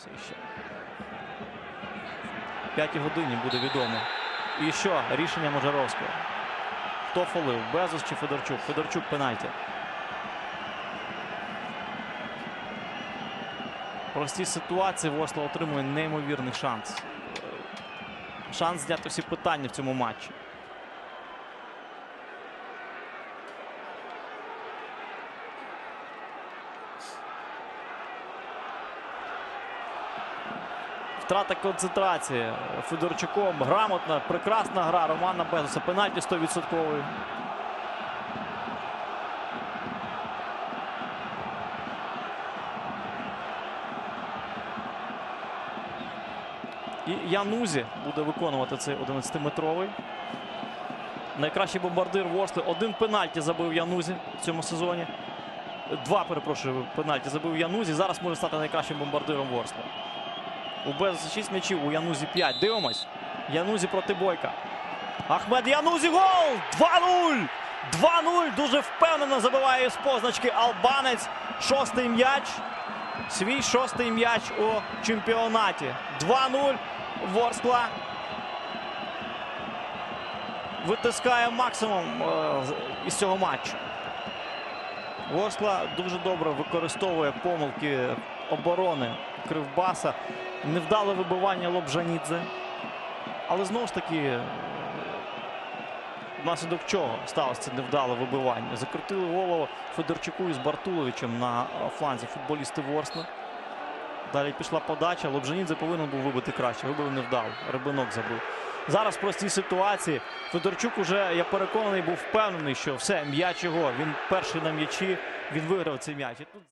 зібрався іще. П'ятій годині буде відомо. І що? Рішення Можаровського. Хто фолив? Безус чи Федорчук? Федорчук пенальті. В простій ситуації Ворскла отримує неймовірний шанс. Шанс зняти всі питання в цьому матчі. Втрата концентрації Федорчуком. Грамотна, прекрасна гра Романа Безуса. Пенальті 100%. І Янузі буде виконувати цей 11-метровий. Найкращий бомбардир Ворсли. Один пенальті забив Янузі в цьому сезоні. Два, перепрошую, пенальті забив Янузі. Зараз може стати найкращим бомбардиром Ворсли. У Безуса 6 м'ячів, у Янузі 5. Дивимось. Янузі проти Бойка. Ахмед Янузі гол! 2-0! 2-0! Дуже впевнено забиває з позначки Албанець. Шостий м'яч. Свій шостий м'яч у чемпіонаті. 2-0. Ворскла витискає максимум е, із цього матчу. Ворскла дуже добре використовує помилки оборони Кривбаса. Невдале вибивання Лобжанідзе. Але знову ж таки, е, внаслідок чого сталося це невдале вибивання. Закрутили голову Федорчуку із Бартуловичем на е, фланзі футболісти Ворскли. Далі пішла подача. Лобжанідзе повинен був вибити краще. Вибив невдало. Рибинок забив. Зараз в простій ситуації Федорчук уже, я переконаний, був впевнений, що все, м'яч його. Він перший на м'ячі, він виграв цей м'яч.